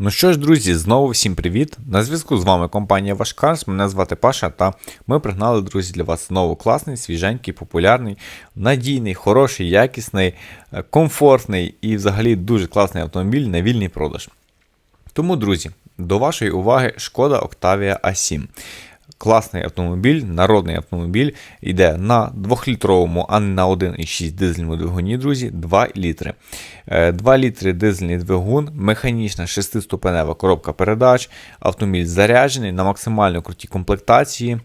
Ну що ж, друзі, знову всім привіт! На зв'язку з вами компанія Вашкарс, мене звати Паша, та ми пригнали, друзі, для вас знову класний, свіженький, популярний, надійний, хороший, якісний, е, комфортний і взагалі дуже класний автомобіль на вільний продаж. Тому, друзі, до вашої уваги шкода Octavia A7. Класний автомобіль, народний автомобіль, йде на 2-літровому, а не на 1,6 дизельному двигуні, друзі, 2 літри. 2 е, літри дизельний двигун, механічна 6-ступенева коробка передач, автомобіль заряджений на максимально крутій комплектації.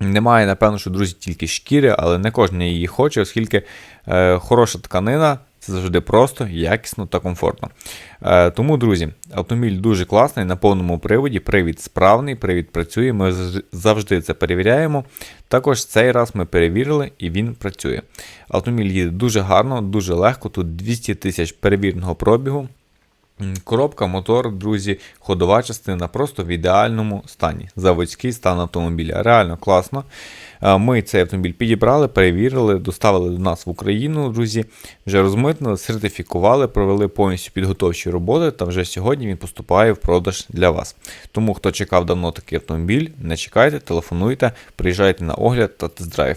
Немає, напевно, що друзі, тільки шкіри, але не кожен її хоче, оскільки е, хороша тканина. Завжди просто, якісно та комфортно. Е, Тому, друзі, автомобіль дуже класний на повному приводі. Привід справний, привід працює. Ми завжди це перевіряємо. Також цей раз ми перевірили і він працює. Автомобіль їде дуже гарно, дуже легко. Тут 200 тисяч перевіреного пробігу. Коробка, мотор, друзі, ходова частина просто в ідеальному стані. Заводський стан автомобіля. Реально класно. Ми цей автомобіль підібрали, перевірили, доставили до нас в Україну, друзі. Вже розмитнили, сертифікували, провели повністю підготовчі роботи, та вже сьогодні він поступає в продаж для вас. Тому, хто чекав давно такий автомобіль, не чекайте, телефонуйте, приїжджайте на огляд та тест-драйв.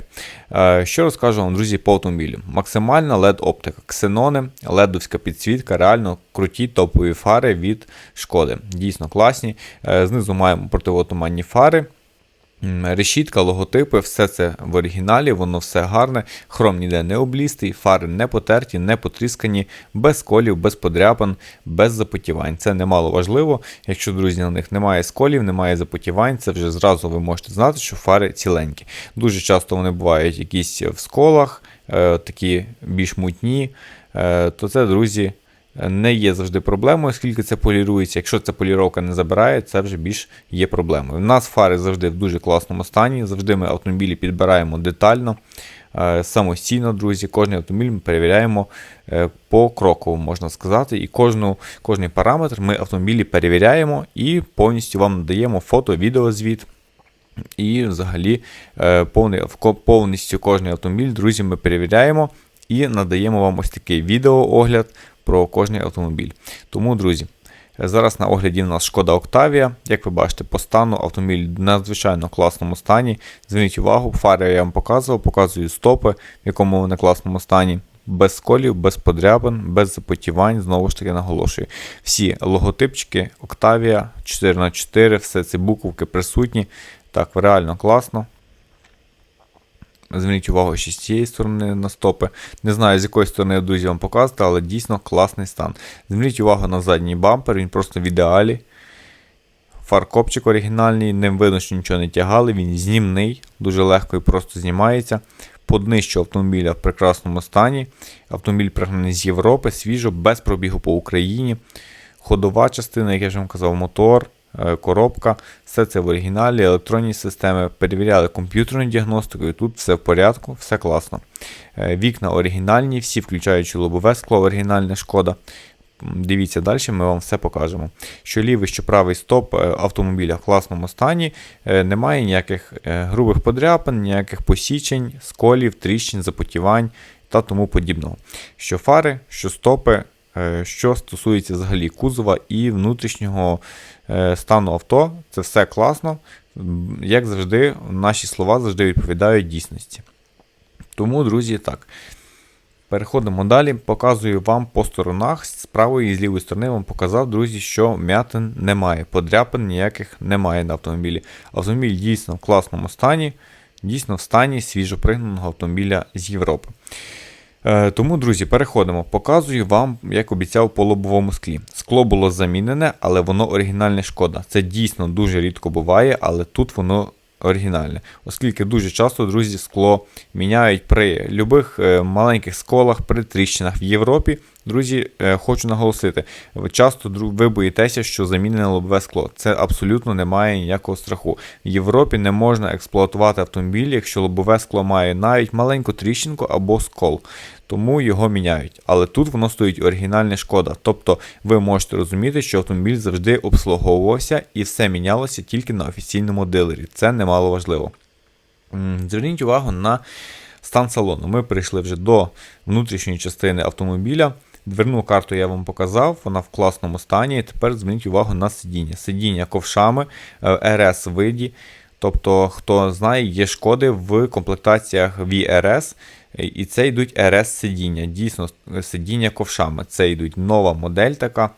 Що розкажу вам, друзі, по автомобілю? Максимальна LED-оптика, ксенони, ледовська підсвітка, реально круті топові фари від шкоди. Дійсно класні. Е, знизу маємо противотуманні фари. Решітка, логотипи, все це в оригіналі, воно все гарне, хром ніде не облістий, фари не потерті, не потріскані, без колів, без подряпин, без запотівань. Це немало важливо. Якщо, друзі, на них немає сколів, немає запотівань, це вже зразу ви можете знати, що фари ціленькі. Дуже часто вони бувають якісь в сколах, е, такі більш мутні, е, то це, друзі, не є завжди проблемою, оскільки це полірується. Якщо ця поліровка не забирає, це вже більш є проблемою. У нас фари завжди в дуже класному стані, завжди ми автомобілі підбираємо детально, е, самостійно, друзі. Кожний автомобіль ми перевіряємо е, по кроку, можна сказати. І кожну, кожний параметр ми автомобілі перевіряємо і повністю вам надаємо фото, відеозвіт. І взагалі е, повністю кожний автомобіль, друзі, ми перевіряємо і надаємо вам ось такий відеоогляд про кожний автомобіль. Тому, друзі, зараз на огляді в нас шкода Octavia. Як ви бачите, по стану автомобіль в надзвичайно класному стані. Зверніть увагу, фари я вам показував, показую стопи, в якому вони класному стані. Без сколів, без подрябин, без запотівань, знову ж таки наголошую. Всі логотипчики Octavia 4х4, все ці буковки присутні. Так, реально класно. Зверніть увагу, що з цієї сторони на стопи. Не знаю, з якої сторони, друзі, вам показати, але дійсно класний стан. Зверніть увагу на задній бампер, він просто в ідеалі. Фаркопчик оригінальний, ним видно, що нічого не тягали, він знімний, дуже легко і просто знімається. По автомобіля в прекрасному стані. Автомобіль пригнаний з Європи, свіжо, без пробігу по Україні. Ходова частина, як я вже вам казав, мотор. Е, коробка, все це в оригіналі, електронні системи, перевіряли комп'ютерну діагностику, і тут все в порядку, все класно. Е, вікна оригінальні, всі, включаючи лобове скло, оригінальне шкода. Дивіться далі, ми вам все покажемо. Що лівий, що правий стоп е, автомобіля в класному стані, немає ніяких грубих подряпин, ніяких посічень, сколів, тріщин, запотівань та тому подібного. Що фари, що стопи, що стосується взагалі кузова і внутрішнього Е, стану авто. Це все класно. Як завжди, наші слова завжди відповідають дійсності. Тому, друзі, так. Переходимо далі, показую вам по сторонах. З правої і з лівої сторони вам показав, друзі, що м'ятин немає. Подряпин ніяких немає на автомобілі. Автомобіль дійсно в класному стані, дійсно в стані свіжопригнаного автомобіля з Європи. Е, тому, друзі, переходимо. Показую вам, як обіцяв, по лобовому склі. Скло було замінене, але воно оригінальне шкода. Це дійсно дуже рідко буває, але тут воно оригінальне. Оскільки дуже часто, друзі, скло міняють при любих е, маленьких сколах, при тріщинах в Європі. Друзі, е, хочу наголосити, часто ви боїтеся, що замінене лобове скло. Це абсолютно не має ніякого страху. В Європі не можна експлуатувати автомобіль, якщо лобове скло має навіть маленьку тріщинку або скол. Тому його міняють. Але тут воно стоїть оригінальна шкода. Тобто ви можете розуміти, що автомобіль завжди обслуговувався і все мінялося тільки на офіційному дилері. Це немало важливо. Зверніть увагу на стан салону. Ми прийшли вже до внутрішньої частини автомобіля. Дверну карту я вам показав, вона в класному стані. Тепер зверніть увагу на сидіння. Сидіння ковшами RS виді. Тобто, хто знає, є шкоди в комплектаціях VRS, і це йдуть RS сидіння. Дійсно, сидіння ковшами. Це йдуть нова модель така.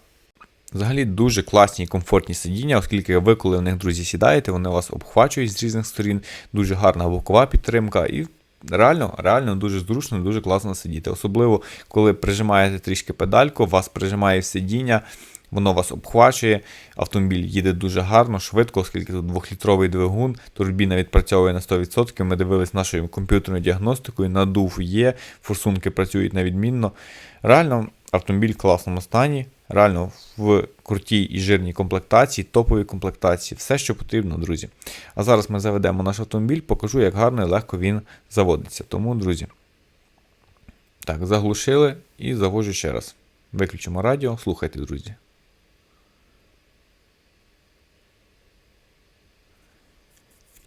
Взагалі дуже класні і комфортні сидіння, оскільки ви, коли в них, друзі, сідаєте, вони вас обхвачують з різних сторін, дуже гарна бокова підтримка. і Реально, реально дуже зручно, дуже класно сидіти. Особливо, коли прижимаєте трішки педальку, вас прижимає сидіння, воно вас обхвачує, автомобіль їде дуже гарно, швидко, оскільки тут двохлітровий двигун, турбіна відпрацьовує на 100%. Ми дивились нашою комп'ютерною діагностикою, надув є, форсунки працюють на відмінно. Реально, автомобіль в класному стані, реально в крутій і жирній комплектації, топовій комплектації, все, що потрібно, друзі. А зараз ми заведемо наш автомобіль, покажу, як гарно і легко він заводиться. Тому, друзі, так, заглушили і завожу ще раз. Виключимо радіо, слухайте, друзі.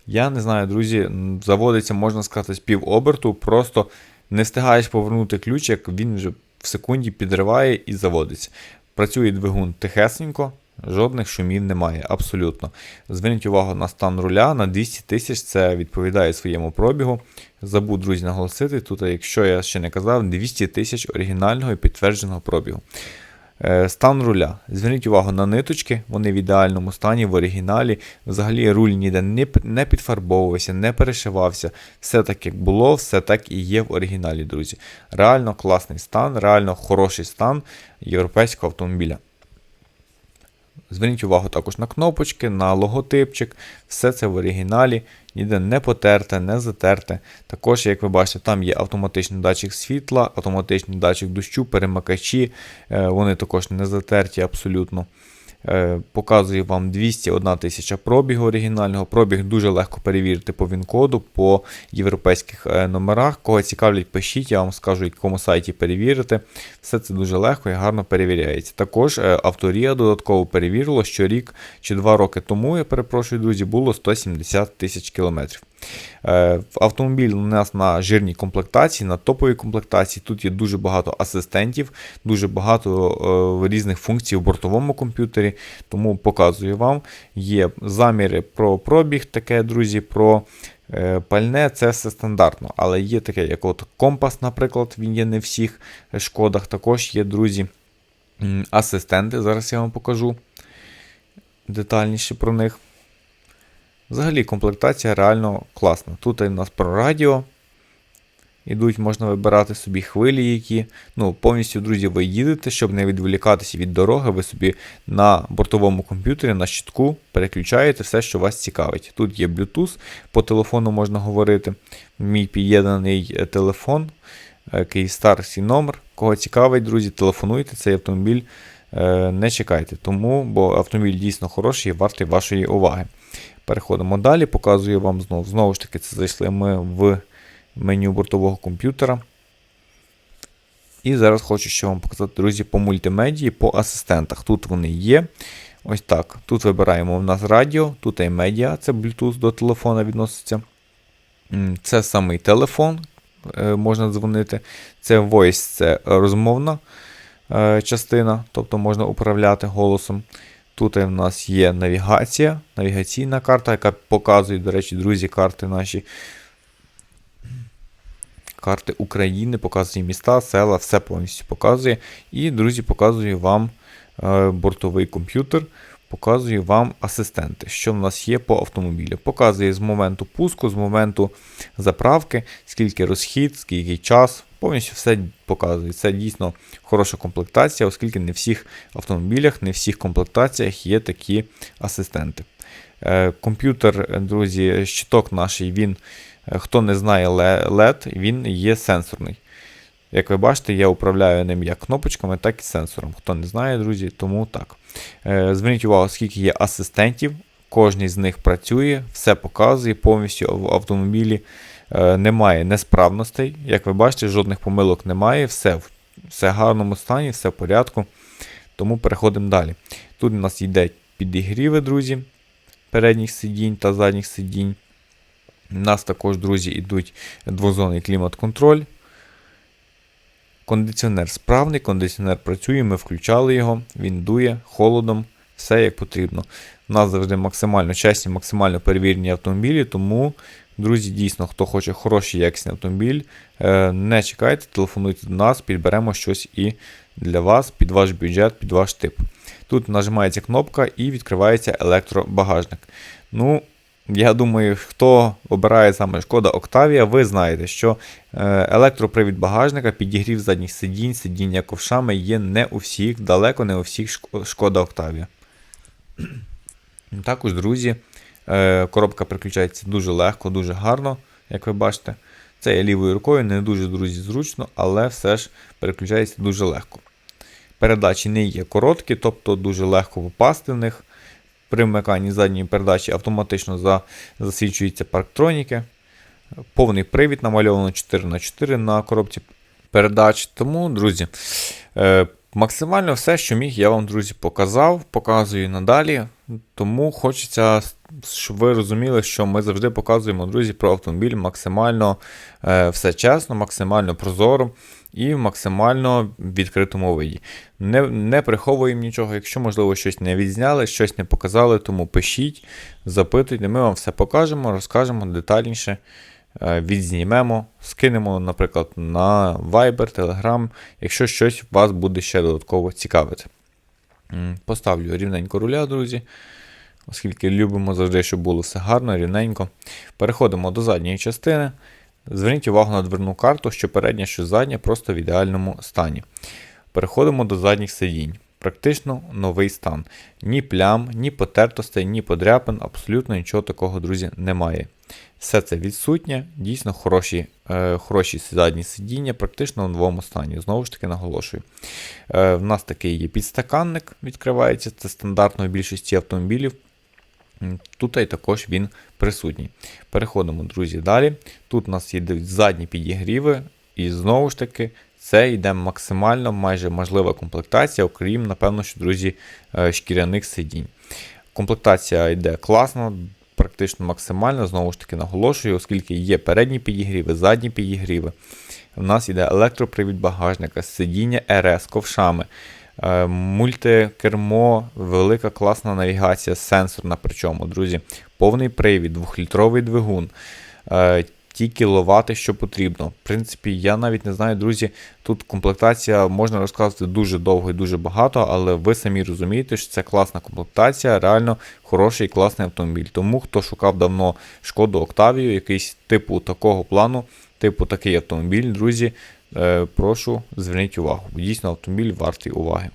Я не знаю, друзі, заводиться, можна сказати, з пів оберту, просто не встигаєш повернути ключ, як він вже в секунді підриває і заводиться. Працює двигун тихесенько, жодних шумів немає, абсолютно. Зверніть увагу на стан руля на 200 тисяч, це відповідає своєму пробігу. Забув, друзі, наголосити, тут, якщо я ще не казав, 200 тисяч оригінального і підтвердженого пробігу. Е, стан руля. Зверніть увагу на ниточки, вони в ідеальному стані, в оригіналі. Взагалі руль ніде не підфарбовувався, не перешивався. Все так, як було, все так і є в оригіналі, друзі. Реально класний стан, реально хороший стан європейського автомобіля. Зверніть увагу також на кнопочки, на логотипчик, все це в оригіналі, ніде не потерте, не затерте. Також, як ви бачите, там є автоматичний датчик світла, автоматичний датчик дощу, перемикачі, е, вони також не затерті абсолютно. Е, показую вам 201 тисяча пробігу оригінального. Пробіг дуже легко перевірити по ВІН-коду, по європейських е, номерах. Кого цікавлять, пишіть, я вам скажу, якому сайті перевірити. Все це дуже легко і гарно перевіряється. Також е, авторія додатково перевірило, що рік чи два роки тому, я перепрошую, друзі, було 170 тисяч кілометрів. Е, автомобіль у нас на жирній комплектації, на топовій комплектації. Тут є дуже багато асистентів, дуже багато е, різних функцій у бортовому комп'ютері. Тому показую вам. Є заміри про пробіг, таке, друзі, про е, пальне це все стандартно. Але є таке, як от компас, наприклад, він є не в всіх шкодах. Також є, друзі, асистенти. Зараз я вам покажу детальніше про них. Взагалі комплектація реально класна. Тут у нас про радіо. Ідуть, можна вибирати собі хвилі, які. Ну, Повністю, друзі, ви їдете, щоб не відволікатися від дороги, ви собі на бортовому комп'ютері, на щитку переключаєте все, що вас цікавить. Тут є Bluetooth, по телефону можна говорити. Мій під'єднаний е, телефон, Київстар свій номер. Кого цікавить, друзі, телефонуйте, цей автомобіль е, не чекайте. Тому, бо автомобіль дійсно хороший і вартий вашої уваги. Переходимо далі, показую вам знову. Знову ж таки, це зайшли ми в меню бортового комп'ютера. І зараз хочу ще вам показати, друзі, по мультимедії, по асистентах. Тут вони є. Ось так. Тут вибираємо у нас радіо, тут і медіа, це Bluetooth до телефона відноситься. Це самий телефон, е, можна дзвонити. Це voice, це розмовна е, частина, тобто можна управляти голосом. Тут у нас є навігація, навігаційна карта, яка показує, до речі, друзі, карти наші. Карти України, показує міста, села, все повністю показує. І, друзі, показую вам е, бортовий комп'ютер, показую вам асистенти, що в нас є по автомобілю. Показує з моменту пуску, з моменту заправки, скільки розхід, скільки час. Повністю все показує. Це дійсно хороша комплектація, оскільки не в всіх автомобілях, не в всіх комплектаціях є такі асистенти. Е, комп'ютер, друзі, щиток наш, він, е, хто не знає LED, він є сенсорний. Як ви бачите, я управляю ним як кнопочками, так і сенсором. Хто не знає, друзі, тому так. Е, зверніть увагу, скільки є асистентів, кожен з них працює, все показує повністю в автомобілі. Е, немає несправностей. Як ви бачите, жодних помилок немає, все все в гарному стані, все в порядку. Тому переходимо далі. Тут у нас йде підігріви, друзі, передніх сидінь та задніх сидінь. У нас також, друзі, йдуть двозонний клімат-контроль. Кондиціонер справний, кондиціонер працює, ми включали його, він дує холодом, все як потрібно. У нас завжди максимально чесні, максимально перевірені автомобілі, тому, друзі, дійсно, хто хоче хороший якісний автомобіль, е, не чекайте, телефонуйте до нас, підберемо щось і для вас, під ваш бюджет, під ваш тип. Тут нажимається кнопка і відкривається електробагажник. Ну, я думаю, хто обирає саме шкода Octavia, ви знаєте, що е, електропривід багажника, підігрів задніх сидінь, сидіння ковшами є не у всіх, далеко не у всіх шкода Octavia. Також, друзі, е, коробка переключається дуже легко, дуже гарно, як ви бачите. Це є лівою рукою, не дуже, друзі, зручно, але все ж переключається дуже легко. Передачі не є короткі, тобто дуже легко попасти в них. При вмиканні задньої передачі автоматично за, засвічуються парктроніки. Повний привід намальовано 4х4 на коробці передач. Тому, друзі, е, максимально все, що міг, я вам, друзі, показав, показую надалі. Тому хочеться, щоб ви розуміли, що ми завжди показуємо, друзі, про автомобіль максимально е, все чесно, максимально прозоро і в максимально відкритому виді. Не, не приховуємо нічого, якщо, можливо, щось не відзняли, щось не показали, тому пишіть, запитуйте, ми вам все покажемо, розкажемо детальніше, е, відзнімемо, скинемо, наприклад, на Viber, Telegram, якщо щось вас буде ще додатково цікавити. Поставлю рівненько руля, друзі, оскільки любимо завжди, щоб було все гарно, рівненько. Переходимо до задньої частини. Зверніть увагу на дверну карту, що передня, що задня, просто в ідеальному стані. Переходимо до задніх сидінь. Практично новий стан. Ні плям, ні потертостей, ні подряпин, абсолютно нічого такого, друзі, немає. Все це відсутнє, дійсно хороші, е, хороші задні сидіння, практично в новому стані. Знову ж таки наголошую. Е, в нас такий є підстаканник, відкривається, це стандартно в більшості автомобілів. Тут також він присутній. Переходимо, друзі, далі. Тут у нас є задні підігріви, і знову ж таки, це йде максимально майже можлива комплектація, окрім, напевно, що, друзі, е, шкіряних сидінь. Комплектація йде класно, практично максимально, знову ж таки наголошую, оскільки є передні підігріви, задні підігріви. У нас йде електропривід багажника, сидіння РС, ковшами. Е, Мультикермо, велика класна навігація, сенсорна. Причому, друзі, повний привід, 2-літровий двигун, е, ті кіловати, що потрібно. В принципі, я навіть не знаю, друзі, тут комплектація можна розказувати дуже довго і дуже багато, але ви самі розумієте, що це класна комплектація, реально хороший і класний автомобіль. Тому хто шукав давно шкоду Октавію, якийсь типу такого плану, типу такий автомобіль, друзі. Е, прошу зверніть увагу. Дійсно, автомобіль вартий уваги.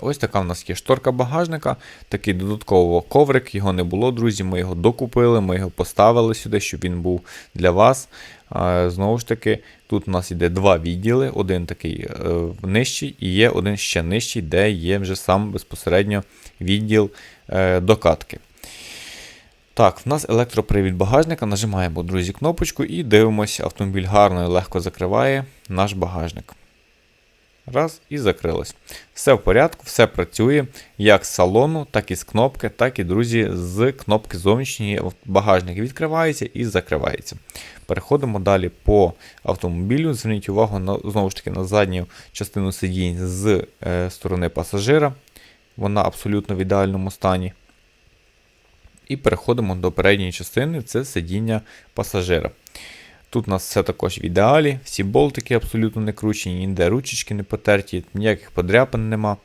Ось така в нас є шторка багажника, такий додатково коврик, його не було, друзі. Ми його докупили, ми його поставили сюди, щоб він був для вас. Знову ж таки, тут у нас йде два відділи: один такий е, нижчий і є один ще нижчий, де є вже сам безпосередньо відділ е, докатки. Так, в нас електропривід багажника. Нажимаємо, друзі, кнопочку і дивимося, автомобіль гарно і легко закриває наш багажник. Раз, і закрилось. Все в порядку, все працює як з салону, так і з кнопки, так і, друзі, з кнопки зовнішньої багажник відкривається і закривається. Переходимо далі по автомобілю. Зверніть увагу на, знову ж таки на задню частину сидінь з е, сторони пасажира. Вона абсолютно в ідеальному стані. І переходимо до передньої частини, це сидіння пасажира. Тут у нас все також в ідеалі, всі болтики абсолютно не кручені, ніде ручечки не потерті, ніяких подряпин нема.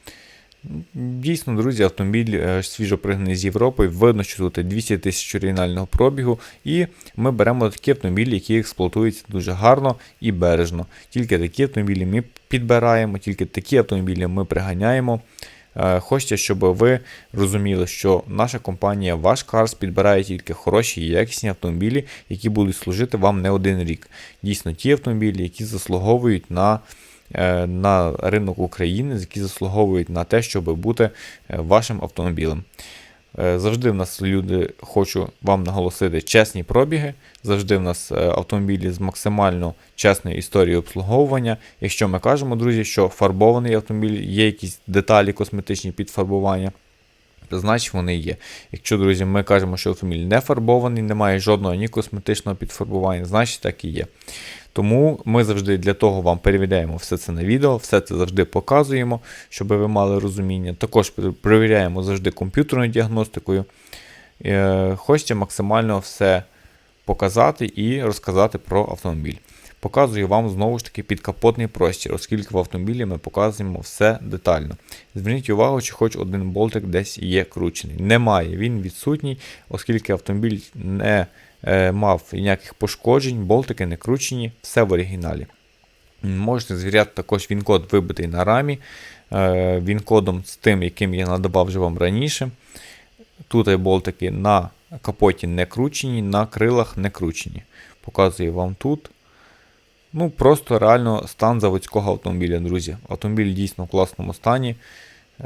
Дійсно, друзі, автомобіль е, свіжо пригнаний з Європи. Видно, що тут 200 тисяч оригінального пробігу. І ми беремо такі автомобілі, які експлуатуються дуже гарно і бережно. Тільки такі автомобілі ми підбираємо, тільки такі автомобілі ми приганяємо. Е, Хочеться, щоб ви розуміли, що наша компанія Ваш Карс підбирає тільки хороші і якісні автомобілі, які будуть служити вам не один рік. Дійсно, ті автомобілі, які заслуговують на е, на ринок України, які заслуговують на те, щоб бути е, вашим автомобілем. Е, Завжди в нас люди, хочу вам наголосити, чесні пробіги. Завжди в нас е, автомобілі з максимально чесною історією обслуговування. Якщо ми кажемо, друзі, що фарбований автомобіль, є якісь деталі косметичні підфарбування, значить вони є. Якщо, друзі, ми кажемо, що автомобіль не фарбований, немає жодного ні косметичного підфарбування, значить так і є. Тому ми завжди для того вам перевіряємо все це на відео, все це завжди показуємо, щоб ви мали розуміння. Також перевіряємо завжди комп'ютерною діагностикою. Е, Хочете максимально все показати і розказати про автомобіль. Показую вам знову ж таки підкапотний простір, оскільки в автомобілі ми показуємо все детально. Зверніть увагу, чи хоч один болтик десь є кручений. Немає, він відсутній, оскільки автомобіль не е, мав ніяких пошкоджень, болтики не кручені, все в оригіналі. Можете звіряти також він-код вибитий на рамі, е, він-кодом з тим, яким я надавав вже вам раніше. Тут болтики на капоті не кручені, на крилах не кручені. Показую вам тут. Ну, Просто реально стан заводського автомобіля, друзі. Автомобіль дійсно в класному стані.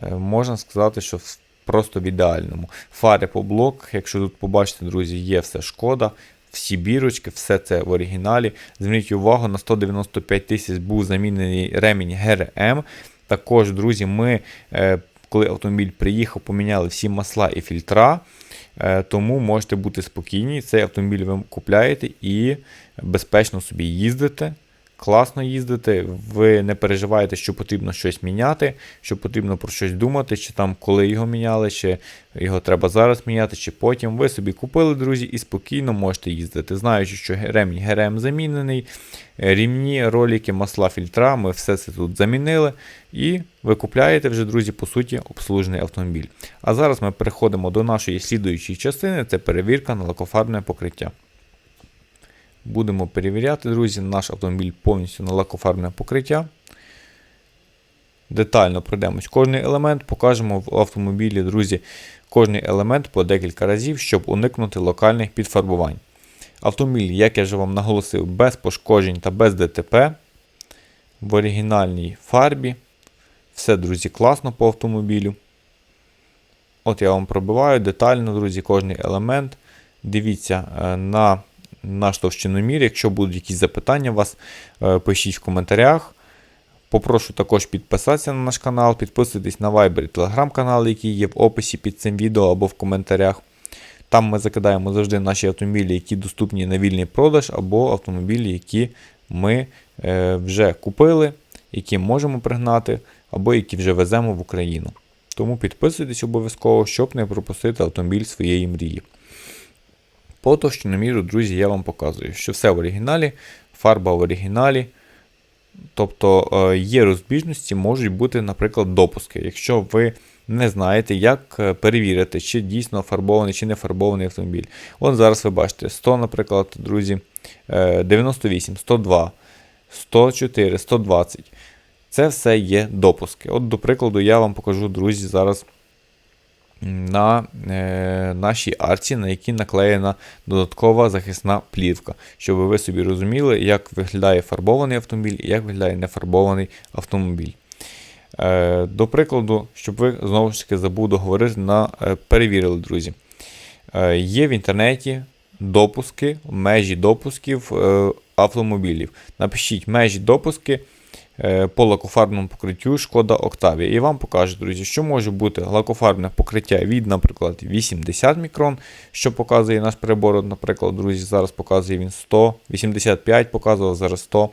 Е, можна сказати, що просто в ідеальному. Фари по блок, якщо тут побачите, друзі, є все шкода, всі бірочки, все це в оригіналі. Зверніть увагу, на 195 тисяч був замінений ремінь ГРМ. Також, друзі, ми, е, коли автомобіль приїхав, поміняли всі масла і фільтра. Е, тому можете бути спокійні. Цей автомобіль ви купляєте і безпечно собі їздите. Класно їздити, ви не переживаєте, що потрібно щось міняти, що потрібно про щось думати, чи там коли його міняли, чи його треба зараз міняти, чи потім. Ви собі купили, друзі, і спокійно можете їздити. Знаючи, що ремінь ГРМ замінений, рівні, ролики, масла, фільтра, ми все це тут замінили. І ви купляєте вже, друзі, по суті, обслужений автомобіль. А зараз ми переходимо до нашої слідуючої частини це перевірка на лакофарбне покриття. Будемо перевіряти, друзі, наш автомобіль повністю на лакофарбне покриття. Детально пройдемось кожний елемент, покажемо в автомобілі, друзі, кожний елемент по декілька разів, щоб уникнути локальних підфарбувань. Автомобіль, як я вже вам наголосив, без пошкоджень та без ДТП. В оригінальній фарбі. Все, друзі, класно по автомобілю. От я вам пробиваю детально, друзі, кожний елемент. Дивіться е, на наш товщиномір. Якщо будуть якісь запитання, вас е, пишіть в коментарях. Попрошу також підписатися на наш канал, підписуйтесь на Viber і Telegram канал, який є в описі під цим відео або в коментарях. Там ми закидаємо завжди наші автомобілі, які доступні на вільний продаж, або автомобілі, які ми е, вже купили, які можемо пригнати, або які вже веземо в Україну. Тому підписуйтесь обов'язково, щоб не пропустити автомобіль своєї мрії. По товщиноміру, друзі, я вам показую, що все в оригіналі, фарба в оригіналі. Тобто е, є розбіжності, можуть бути, наприклад, допуски. Якщо ви не знаєте, як е, перевірити, чи дійсно фарбований, чи не фарбований автомобіль. От зараз ви бачите 100, наприклад, друзі, 98, 102, 104, 120. Це все є допуски. От, до прикладу, я вам покажу, друзі, зараз на е, нашій арці, на якій наклеєна додаткова захисна плівка, щоб ви собі розуміли, як виглядає фарбований автомобіль і як виглядає нефарбований автомобіль. Е, До прикладу, щоб ви знову ж таки забув договорити, на, е, перевірили, друзі. Е, Є в інтернеті допуски, межі допусків е, автомобілів. Напишіть межі допуски. Е, по лакофарбному покриттю шкода Octavia. І вам покажу, друзі, що може бути лакофарбне покриття від, наприклад, 80 мікрон, що показує наш прибор. Наприклад, друзі, зараз показує він 100, 85 показував, зараз 100.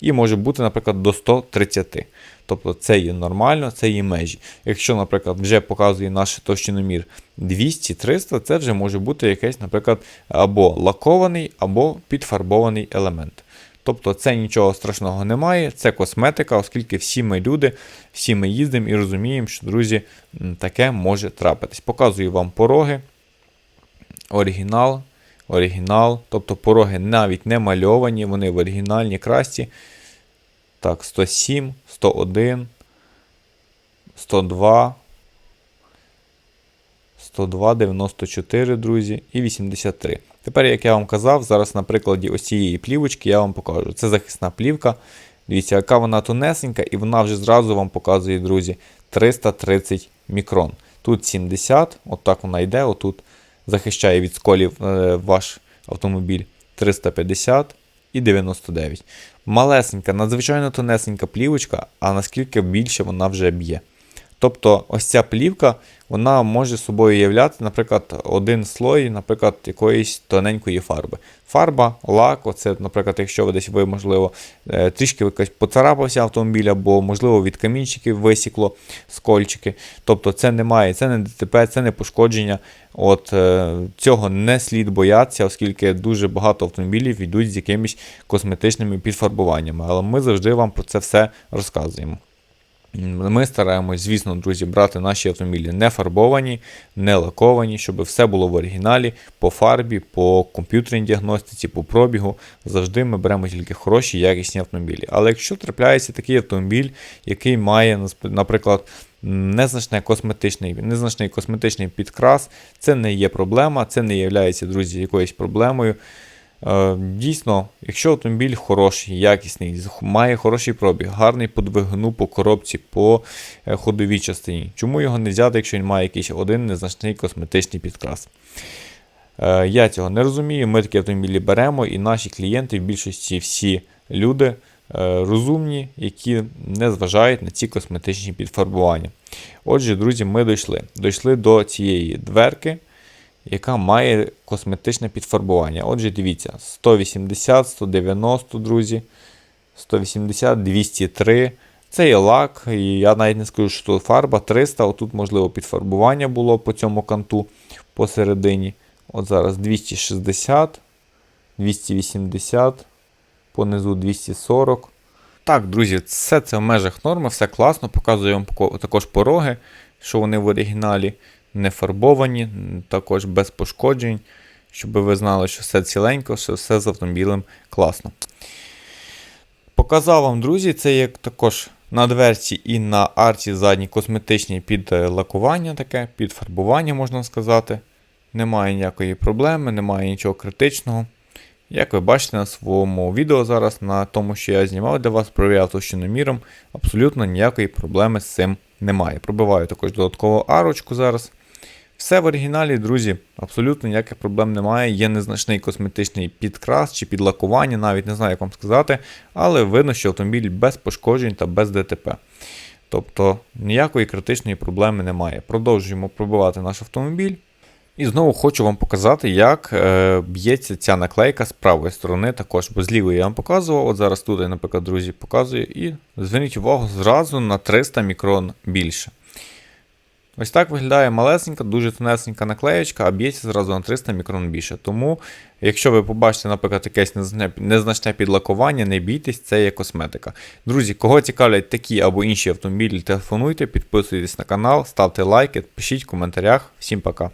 І може бути, наприклад, до 130. Тобто це є нормально, це є межі. Якщо, наприклад, вже показує наш товщиномір 200-300, це вже може бути якийсь, наприклад, або лакований, або підфарбований елемент. Тобто це нічого страшного немає, це косметика, оскільки всі ми люди, всі ми їздимо і розуміємо, що, друзі, таке може трапитись. Показую вам пороги. Оригінал. Оригінал. Тобто пороги навіть не мальовані, вони в оригінальній красті. Так, 107, 101, 102. 102, 94, друзі, і 83. Тепер, як я вам казав, зараз на прикладі ось цієї плівочки я вам покажу. Це захисна плівка. Дивіться, яка вона тонесенька, і вона вже зразу вам показує, друзі, 330 мікрон. Тут 70, отак вона йде, отут захищає від сколів е, ваш автомобіль 350 і 99. Малесенька, надзвичайно тонесенька плівочка, а наскільки більше вона вже б'є. Тобто ось ця плівка вона може собою являти, наприклад, один слой, наприклад, якоїсь тоненької фарби. Фарба, лак, оце, наприклад, якщо ви десь ви, можливо, е, трішки якось поцарапався автомобіль, або, можливо, від камінчиків висікло скольчики. Тобто це немає, це не ДТП, це не пошкодження. От е, Цього не слід боятися, оскільки дуже багато автомобілів йдуть з якимись косметичними підфарбуваннями. Але ми завжди вам про це все розказуємо. Ми стараємось, звісно, друзі, брати наші автомобілі не фарбовані, не лаковані, щоб все було в оригіналі, по фарбі, по комп'ютерній діагностиці, по пробігу. Завжди ми беремо тільки хороші, якісні автомобілі. Але якщо трапляється такий автомобіль, який має, наприклад, незначний косметичний незначний косметичний підкрас, це не є проблема, це не є, друзі, якоюсь проблемою. Е, дійсно, якщо автомобіль хороший, якісний, має хороший пробіг, гарний по двигуну, по коробці, по е, ходовій частині, чому його не взяти, якщо він має якийсь один незначний косметичний підкрас? Е, я цього не розумію. Ми такі автомобілі беремо, і наші клієнти, в більшості всі люди розумні, які не зважають на ці косметичні підфарбування. Отже, друзі, ми дійшли. Дійшли до цієї дверки яка має косметичне підфарбування. Отже, дивіться, 180, 190, друзі, 180, 203. Це є лак, і я навіть не скажу, що тут фарба 300. Отут, можливо, підфарбування було по цьому канту посередині. От зараз 260, 280, понизу 240. Так, друзі, все це в межах норми, все класно. Показую вам також пороги, що вони в оригіналі не фарбовані, також без пошкоджень, щоб ви знали, що все ціленько, що все з автомобілем класно. Показав вам, друзі, це є також на дверці і на арці задній косметичні під е, лакування, таке, під фарбування, можна сказати. Немає ніякої проблеми, немає нічого критичного. Як ви бачите на своєму відео зараз, на тому, що я знімав для вас, провіряв товщиноміром, абсолютно ніякої проблеми з цим немає. Пробиваю також додаткову арочку зараз. Все в оригіналі, друзі, абсолютно ніяких проблем немає. Є незначний косметичний підкрас чи підлакування, навіть не знаю, як вам сказати, але видно, що автомобіль без пошкоджень та без ДТП. Тобто ніякої критичної проблеми немає. Продовжуємо пробивати наш автомобіль. І знову хочу вам показати, як е, б'ється ця наклейка з правої сторони, також, бо з лівої я вам показував. От зараз тут, я, наприклад, друзі, показую. І зверніть увагу зразу на 300 мікрон більше. Ось так виглядає малесенька, дуже тонесенька наклеєчка, а б'ється зразу на 300 мікрон більше. Тому, якщо ви побачите, наприклад, якесь незначне підлакування, не бійтесь, це є косметика. Друзі, кого цікавлять такі або інші автомобілі, телефонуйте, підписуйтесь на канал, ставте лайки, пишіть в коментарях. Всім пока.